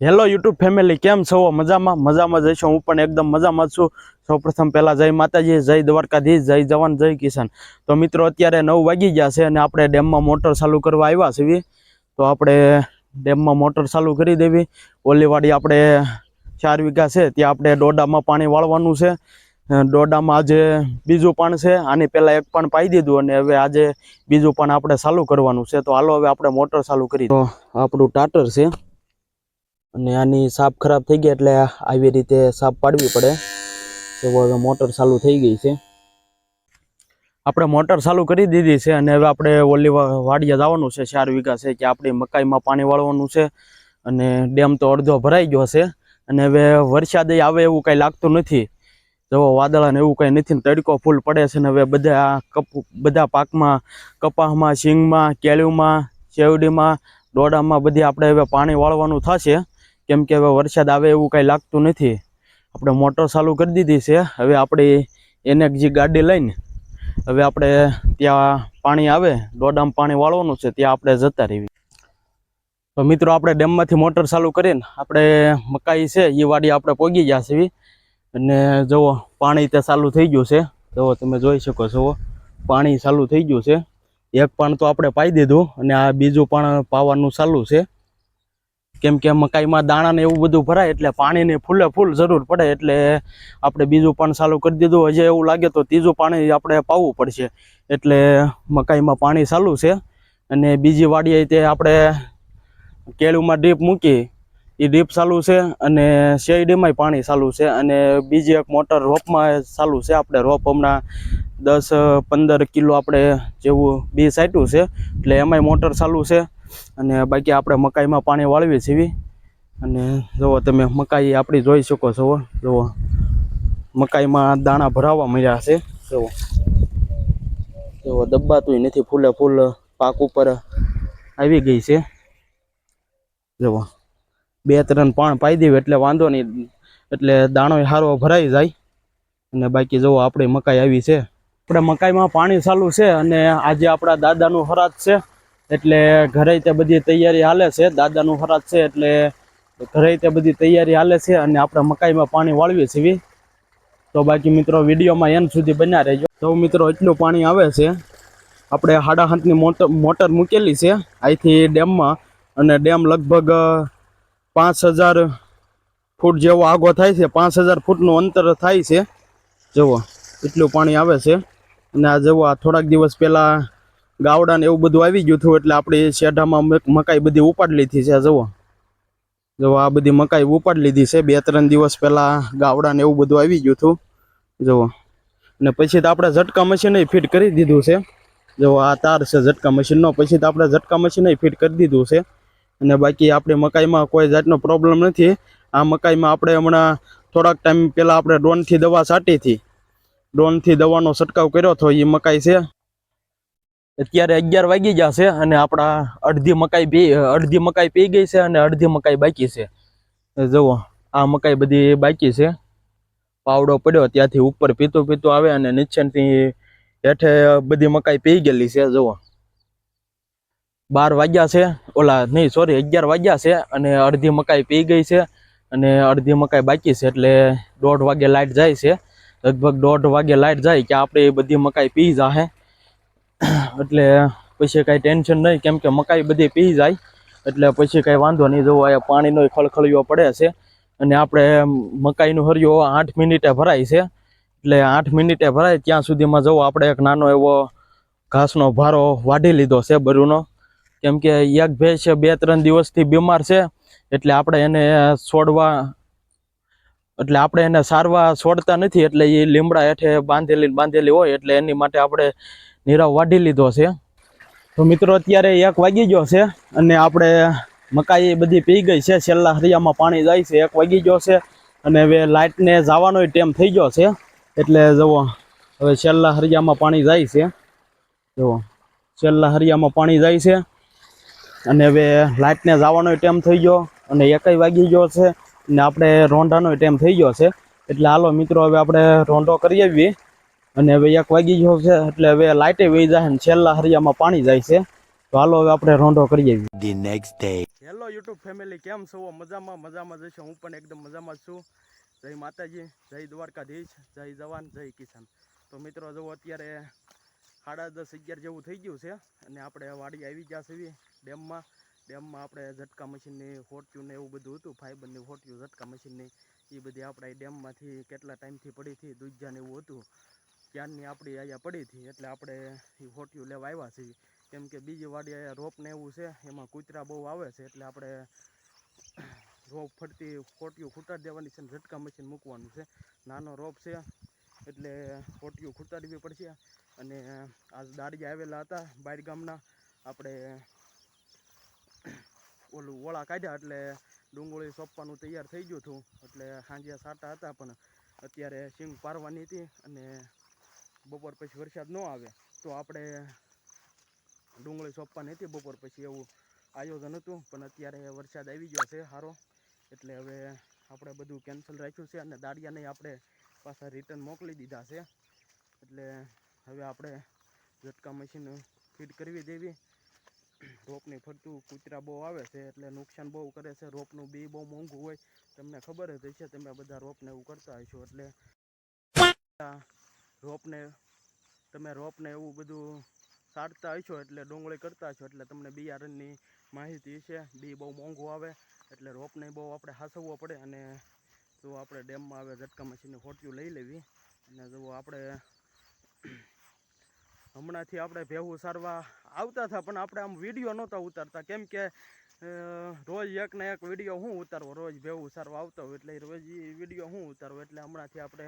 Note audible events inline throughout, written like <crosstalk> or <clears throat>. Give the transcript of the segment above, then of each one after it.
Hello YouTube family કેમ છો? મજામાં? મજામાં જઈશું હું પણ એકદમ મજામાં છું. સૌપ્રથમ પહેલાં જય માતાજી, જય દ્વારકાધીશ, જય જવાન, જય કિસાન. તો મિત્રો, અત્યારે નવ વાગી ગયા છે અને આપણે ડેમમાં મોટર ચાલુ કરવા આવ્યા છીએ. તો આપણે ડેમમાં મોટર ચાલુ કરી દેવી. ઓલીવાડી આપણે ચાર વીઘા છે, ત્યાં આપણે દોડામાં પાણી વાળવાનું છે. ડોડામાં આજે બીજું પણ છે, આની પહેલાં એક પણ પાઈ દીધું અને હવે આજે બીજું પણ આપણે ચાલુ કરવાનું છે. તો હાલો હવે આપણે મોટર ચાલુ કરી તો આપણું ટાટર છે. અને આની સાપ ખરાબ થઈ ગઈ એટલે આવી રીતે સાપ પાડવી પડે. તો હવે મોટર ચાલુ થઈ ગઈ છે. આપણે મોટર ચાલુ કરી દીધી છે અને હવે આપણે ઓલી વાડિયા જવાનું છે, ચાર વીઘા છે, કે આપણી મકાઈમાં પાણી વાળવાનું છે. અને ડેમ તો અડધો ભરાઈ ગયો છે. અને હવે વરસાદ આવે એવું કાંઈ લાગતું નથી. જો વાદળા ને એવું કાંઈ નથી તડકો ફૂલ પડે છે ને હવે બધા કપ, બધા પાકમાં, કપાસમાં, શીંગમાં કેળુમાં શેવડીમાં ડોડામાં બધી આપણે હવે પાણી વાળવાનું થશે. કેમ કે હવે વરસાદ આવે એવું કાંઈ લાગતું નથી. આપણે મોટર ચાલુ કરી દીધી છે. હવે આપણે જે ગાડી લઈને હવે આપણે ત્યાં પાણી આવે ડોડામાં પાણી વાળવાનું છે, ત્યાં આપણે જતા રહીએ. તો મિત્રો, આપણે ડેમમાંથી મોટર ચાલુ કરીને આપણે મકાઈ છે એ વાડી આપણે પોગી ગયા છીએ. અને જુઓ, પાણી તે ચાલુ થઈ ગયું છે. જુઓ, તમે જોઈ શકો છો. પાણી ચાલુ થઈ ગયું છે. એક પણ તો આપણે પાઈ દીધું અને આ બીજું પણ પાવાનું ચાલુ છે. કેમ કે મકાઈમાં દાણા ને એવું બધું ભરાય એટલે પાણીની ફૂલે ફૂલ જરૂર પડે એટલે આપણે બીજું પણ ચાલુ કરી દીધું. હજી એવું લાગે તો ત્રીજું પાણી આપણે પાવવું પડશે. એટલે મકાઈમાં પાણી ચાલુ છે. અને બીજી વાડીએ તે આપણે કેળુમાં ડ્રીપ મૂકી એ ડ્રીપ ચાલુ છે અને શેરડીમાંય પાણી ચાલુ છે. અને બીજી એક મોટર રોપમાં ચાલુ છે. આપણે રોપ હમણાં દસ પંદર કિલો આપણે જેવું બી સાટ્યું છે. એટલે એમાંય મોટર ચાલુ છે. અને બાકી આપણે મકાઈમાં પાણી વાળવી છીએ અને જુઓ તમે મકાઈ આપણી જોઈ શકો છો જુઓ મકાઈમાં દાણા ભરાવા મળ્યા છે. જુઓ જુઓ દબાતું નથી. ફૂલે ફૂલ પાક ઉપર આવી ગઈ છે. જુઓ બે ત્રણ પાણ પાઈ દેવું એટલે વાંધો નહીં. એટલે દાણો સારો ભરાઈ જાય. અને બાકી જુઓ આપણી મકાઈ આવી છે. આપણે મકાઈમાં પાણી ચાલુ છે અને આજે આપણા દાદાનું હરાજ છે. એટલે ઘરે તે બધી તૈયારી હાલે છે. દાદાનું હરાજ છે એટલે ઘરે તે બધી તૈયારી હાલે છે અને આપણે મકાઈમાં પાણી વાળવીએ છીએ. તો બાકી મિત્રો વિડીયોમાં એન સુધી બન્યા રહેજો. તો મિત્રો એટલું પાણી આવે છે. આપણે હાડા હાથની મોટર મોટર મૂકેલી છે. અહીંથી ડેમમાં અને ડેમ લગભગ પાંચ હજાર ફૂટ જેવો આગો થાય છે. પાંચ હજાર ફૂટનું અંતર થાય છે. જુઓ, એટલું પાણી આવે છે. અને આ જુઓ થોડાક દિવસ પહેલાં ગાવડા ને એવું બધું આવી ગયું હતું એટલે આપણી શેઢામાં મક- મકાઈ બધી ઉપાડી લીધી છે, જુઓ. જો આ બધી મકાઈ ઉપાડી લીધી છે. બે, ત્રણ દિવસ પહેલાં ગાવડા ને એવું બધું આવી ગયું હતું. જુઓ. અને પછી તો આપણે ઝટકા મશીન ફિટ કરી દીધું છે. જો આ તાર છે ઝટકા મશીનનો. પછી તો આપણે ઝટકા મશીન ફિટ કરી દીધું છે. અને બાકી આપણી મકાઈમાં કોઈ જાતનો પ્રોબ્લેમ નથી. આ મકાઈમાં આપણે હમણાં થોડાક ટાઈમ પહેલાં આપણે ડ્રોનથી દવા છાંટી હતી. ડ્રોનથી દવાનો છંટકાવ કર્યો હતો એ મકાઈ છે. અત્યારે અગિયાર વાગી ગયા છે અને આપણા અડધી મકાઈ પી, અડધી મકાઈ પી ગઈ છે અને અડધી મકાઈ બાકી છે. જુઓ, આ મકાઈ બધી બાકી છે. પાવડો પડ્યો, ત્યાંથી ઉપર પીતું પીતું આવે અને નીચેથી હેઠે બધી મકાઈ પી ગયેલી છે, જુઓ. બાર વાગ્યા છે, ઓલા નહીં સોરી અગિયાર વાગ્યા છે અને અડધી મકાઈ પી ગઈ છે અને અડધી મકાઈ બાકી છે એટલે દોઢ વાગે લાઇટ જાય છે. લગભગ દોઢ વાગે લાઇટ જાય કે આપણે બધી મકાઈ પી જાહે. <clears throat> એટલે પછી કાંઈ ટેન્શન નહીં, કેમ કે મકાઈ બધી પી જાય. એટલે પછી કાંઈ વાંધો નહીં જવું અહીંયા પાણીનો ખળખળિયો પડે છે. અને આપણે મકાઈનું હરિયો આઠ મિનિટે ભરાય છે. એટલે આઠ મિનિટે ભરાય, ત્યાં સુધીમાં જવું આપણે એક નાનો એવો ઘાસનો ભારો વાઢી લીધો છે બરુનો. કેમ કે એક ભેંસ બે ત્રણ દિવસથી બીમાર છે. એટલે આપણે એને છોડવા એટલે આપણે એને સારવા છોડતા નથી. એટલે એ લીમડા હેઠે બાંધેલી બાંધેલી હોય, એટલે એની માટે આપણે નીરવ વાઢી લીધો છે. તો મિત્રો, અત્યારે એક વાગી ગયો છે અને આપણે મકાઈ બધી પી ગઈ છે. છેલ્લા હરિયામાં પાણી જાય છે. એક વાગી ગયો છે અને હવે લાઇટને જવાનો ટાઈમ થઈ ગયો છે. એટલે જુઓ, હવે છેલ્લા હરિયામાં પાણી જાય છે. જુઓ, છેલ્લા હરિયામાં પાણી જાય છે અને હવે લાઇટને જવાનો ટાઈમ થઈ ગયો અને એકઈ વાગી ગયો છે અને આપણે રોંઢાનો ટાઈમ થઈ ગયો છે. એટલે હાલો મિત્રો, હવે આપણે રોંઢો કરી આવીએ. અને હવે એક વાગી ગયો છે એટલે હવે લાઇટે વહી જાય ને છેલ્લા હરિયામાં પાણી જાય છે. તો હાલો હવે આપણે રોંઢો કરીએ. The next day hello YouTube family કેમ છો? મજામાં મજામાં જશો હું પણ એકદમ મજામાં જ છું. જય માતાજી જય દ્વારકાધીશ જય જવાન જય કિસાન. તો મિત્રો જો અત્યારે સાડા દસ અગિયાર જેવું થઈ ગયું છે અને આપણે વાડી આવી ગયા છીએ ડેમમાં. ડેમમાં આપણે ઝટકા મશીનની ફોર્ચ્યુન એવું બધું હતું ફાઈબરની ફોર્ચ્યુન ઝટકા મશીનની એ બધી આપણે ડેમમાંથી કેટલા ટાઈમથી પડી હતી દૂધિયા એવું હતું. ત્યારની આપણી અહીંયા પડી હતી, એટલે આપણે એ હોટિયું લેવા આવ્યા છીએ. કેમ કે બીજી વાડી અહીંયા રોપને એવું છે, એમાં કૂતરા બહુ આવે છે, એટલે આપણે રોપ ફરતી ફોટિયું ખૂટાડી દેવાની છે ને ઝટકા મશીન મૂકવાનું છે. નાનો રોપ છે, એટલે હોટિયું ખૂટાડવી પડશે. અને આજ દાડિયા આવેલા હતા બાર ગામના, આપણે ઓલું ઓળા કાઢ્યા, એટલે ડુંગળી સોંપવાનું તૈયાર થઈ ગયું હતું. એટલે સાંજે સાટા હતા પણ અત્યારે સિંગ પારવાની હતી અને બપોર પછી વરસાદ ન આવે તો આપણે ડુંગળી સોંપવાની હતી. બપોર પછી એવું આયોજન હતું, પણ અત્યારે વરસાદ આવી ગયો છે સારો એટલે હવે આપણે બધું કેન્સલ રાખ્યું છે અને દાડિયાને આપણે પાછા રિટર્ન મોકલી દીધા છે. એટલે હવે આપણે ઝટકા મશીન ફિટ કરવી દેવી. રોપની ફરતું કૂતરા બહુ આવે છે, એટલે નુકસાન બહુ કરે છે. રોપનું બી બહુ મોંઘું હોય. તમને ખબર જ હશે, તમે બધા રોપને એવું કરતા હશો. એટલે રોપને, તમે રોપને એવું બધું સારતા હશો એટલે ડુંગળી કરતા હશો એટલે તમને બિયારણની માહિતી છે. બી બહુ મોંઘું આવે એટલે રોપને બહુ આપણે હાસવવો પડે અને જો આપણે ડેમમાં આવે ઝટકા મશીનની ફોટિયું લઈ લેવી અને જો આપણે હમણાંથી આપણે ભેવું સારવા આવતા હતા પણ આપણે આમ વીડિયો નહોતા ઉતારતા. કેમ કે રોજ એક ને એક વીડિયો હું ઉતારવો, રોજ ભેવું સારવા આવતો હોય એટલે રોજ એ વીડિયો હું ઉતારવો એટલે હમણાંથી આપણે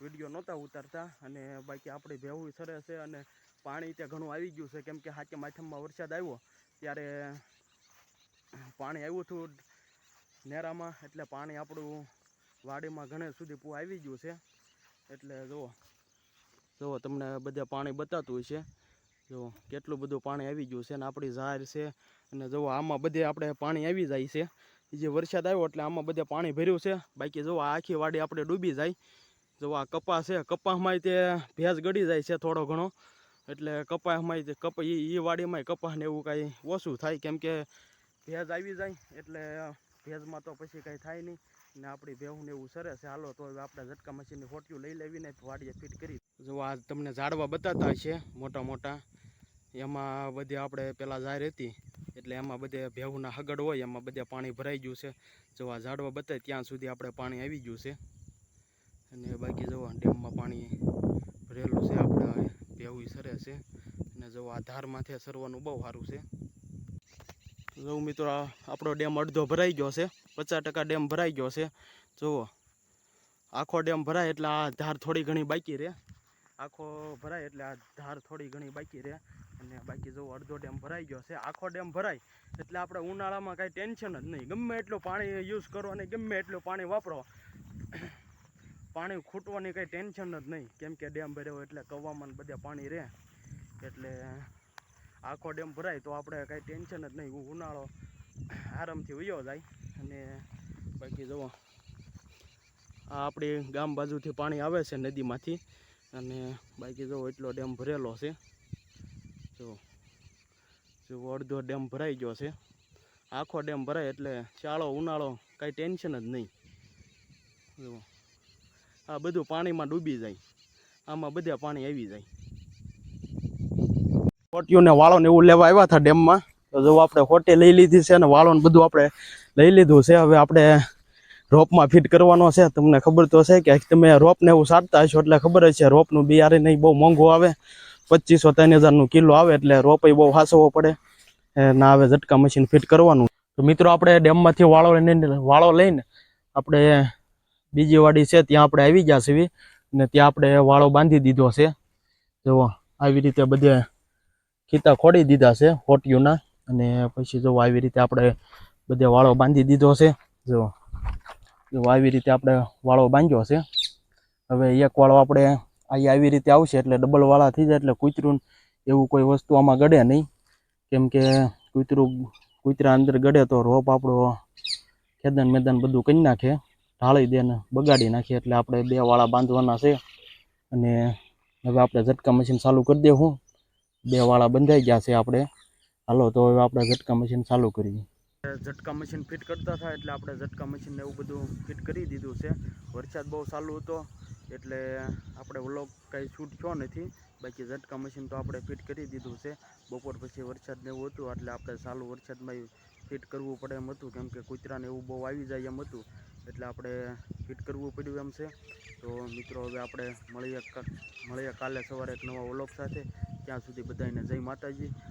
વીડિયો નહોતા ઉતારતા અને બાકી આપણી ભેવું સરે છે અને પાણી ત્યાં ઘણું આવી ગયું છે. કેમ કે હાથે માથમમાં વરસાદ આવ્યો ત્યારે પાણી આવ્યું હતું નેરામાં, એટલે પાણી આપણું વાડીમાં ઘણે સુધી પૂ આવી ગયું છે. એટલે જુઓ જુઓ તમને બધા પાણી બતાતું છે જુઓ કેટલું બધું પાણી આવી ગયું છે અને આપણી ઝાર છે અને જુઓ આમાં બધે આપણે પાણી આવી જાય છે. જે વરસાદ આવ્યો એટલે આમાં બધે પાણી ભર્યું છે. બાકી જુઓ આખી વાડી આપણે ડૂબી જાય. જુઓ આ કપાસ છે કપાસમાંય તે ભેજ ગળી જાય છે થોડો ઘણો. એટલે કપાસમાંય કપ એ એ વાડીમાંય કપાસને એવું કાંઈ ઓછું થાય, કેમ કે ભેજ આવી જાય, એટલે ભેજમાં તો પછી કાંઈ થાય નહીં. ને આપણી ભેહું એવું સરે છે, હાલો તો આપણે ઝટકા મશીનની ફોટિયું લઈ લેવીને વાડીએ ફિટ કરી. જો આ તમને ઝાડવા બતાતા છે મોટા મોટા. એમાં બધે આપણે પેલા ઝાર હતી, એટલે એમાં બધે ભેહુના હગડ હોય, એમાં બધે પાણી ભરાઈ ગયું છે. જો આ ઝાડવા બતાય, ત્યાં સુધી આપણે પાણી આવી ગયું છે. બાકી જવા ડેમમાં પાણી ભરેલું છે આપણે. ભેવું સરે છે. અને જો આ માથે સરવાનું બહુ સારું છે. જવું મિત્રો આપણો ડેમ અડધો ભરાઈ ગયો છે. પચાસ ટકા ડેમ ભરાઈ ગયો છે. જુઓ, આખો ડેમ ભરાય એટલે આ ધાર થોડી ઘણી બાકી રહે. આખો ભરાય એટલે આ ધાર થોડી ઘણી બાકી રહે. અને બાકી જો અડધો ડેમ ભરાઈ ગયો છે. આખો ડેમ ભરાય એટલે આપણે ઉનાળામાં કાંઈ ટેન્શન જ નહીં. ગમે એટલું પાણી યુઝ કરો અને ગમે એટલું પાણી વાપરો. પાણી ખૂટવાની કંઈ ટેન્શન જ નહીં. કેમ કે ડેમ ભર્યો એટલે કવામાં બધા પાણી રહે. એટલે આખો ડેમ ભરાય તો આપણે કાંઈ ટેન્શન જ નહીં. ઉનાળો આરામથી ઉયો જાય. અને બાકી જુઓ, આ આપણી ગામ બાજુથી પાણી આવે છે નદીમાંથી. અને બાકી જુઓ, એટલો ડેમ ભરેલો છે. જો જો અડધો ડેમ ભરાઈ ગયો છે. આખો ડેમ ભરાય એટલે ચાળો ઉનાળો કાંઈ ટેન્શન જ નહીં. જુઓ. આ બધું પાણીમાં ડૂબી જાય. આમાં બધા પાણી આવી જાય. ખોટિયું ને વાળો ને એવું લેવા આવ્યા હતા ડેમમાં. તો જો આપણે ખોટી લઈ લીધી છે અને વાળો ને બધું આપણે લઈ લીધું છે. હવે આપણે રોપમાં ફિટ કરવાનો છે. તમને ખબર તો છે કે તમે રોપને એવું સાટતા હશો એટલે ખબર છે રોપનું બિયારે નહીં, બહુ મોંઘું આવે. પચીસો, ત્રણ હજારનું કિલો આવે એટલે રોપય બહુ હાસવો પડે. ના આવે ઝટકા મશીન ફિટ કરવાનું. તો મિત્રો, આપણે ડેમમાંથી વાળો લઈને વાળો લઈને આપણે બીજી વાડી છે, ત્યાં આપણે આવી ગયા છીએ ને ત્યાં આપણે વાળો બાંધી દીધો છે. જુઓ, આવી રીતે બધે ખીતા ખોડી દીધા છે હોટિયુના અને પછી જો આવી રીતે આપણે બધે વાળો બાંધી દીધો છે. જો જો આવી રીતે આપણે વાળો બાંધ્યો છે. હવે એક વાળો આપણે અહીં આવી રીતે આવશે એટલે ડબલ વાળા થઈ જાય એટલે કૂતરું એવું કોઈ વસ્તુ આમાં ગળે નહીં. કેમ કે કૂતરું, કૂતરા અંદર ગળે તો રોપ આપણો ખેદન મેદાન બધું કરી નાખે. ઢાળી દે ને બગાડી નાખીએ એટલે આપણે બે વાળા બાંધવાના છે. અને હવે આપણે ઝટકા મશીન ચાલુ કરી દેવું બે વાળા બંધાઈ ગયા છે આપણે. હાલો, તો હવે આપણે ઝટકા મશીન ચાલુ કરીએ. ઝટકા મશીન ફિટ કરતા થાય એટલે આપણે ઝટકા મશીનને એવું બધું ફિટ કરી દીધું છે. વરસાદ બહુ ચાલુ હતો એટલે આપણે વ્લોગ કાંઈ શૂટ થયો નથી. બાકી ઝટકા મશીન તો આપણે ફિટ કરી દીધું છે. બપોર પછી વરસાદ ને એવું હતું એટલે આપણે ચાલુ વરસાદમાં ફિટ કરવું પડે એમ હતું. કેમ કે કૂતરાને એવું બહુ આવી જાય એમ હતું. એટલે આપણે ફિટ કરવું પડ્યું એમ છે. તો મિત્રો, હવે આપણે મળીએ મળીએ કાલે સવારે એક નવા વ્લોગ સાથે. ત્યાં સુધી બધાને જય માતાજી.